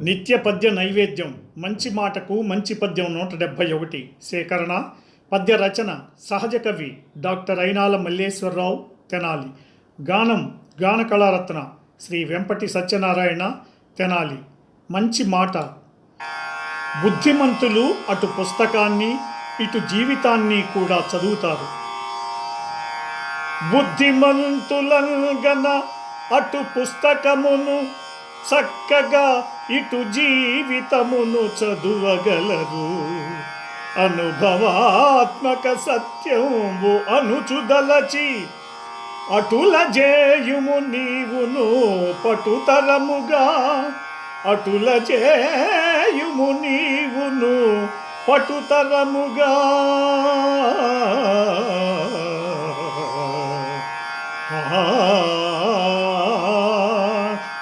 నిత్య పద్య నైవేద్యం. మంచి మాటకు మంచి పద్యం నూట డెబ్భై ఒకటి. సేకరణ పద్య రచన సహజ కవి డాక్టర్ అయినాల మల్లేశ్వరరావు తెనాలి. గానం గాన కళారత్న శ్రీ వెంపటి సత్యనారాయణ తెనాలి. మంచి మాట. బుద్ధిమంతులు అటు పుస్తకాన్ని ఇటు జీవితాన్ని కూడా చదువుతారు. బుద్ధిమంతులంగన అటు పుస్తకమును చక్కగా ఇటు జీవితమును చదువగలరు అనుభవాత్మక సత్యము అనుచుదలచి అటుల జేయుము నీవును పటుతరముగా అటుల జేయుము నీవును పటుతరముగా ఆ ఆ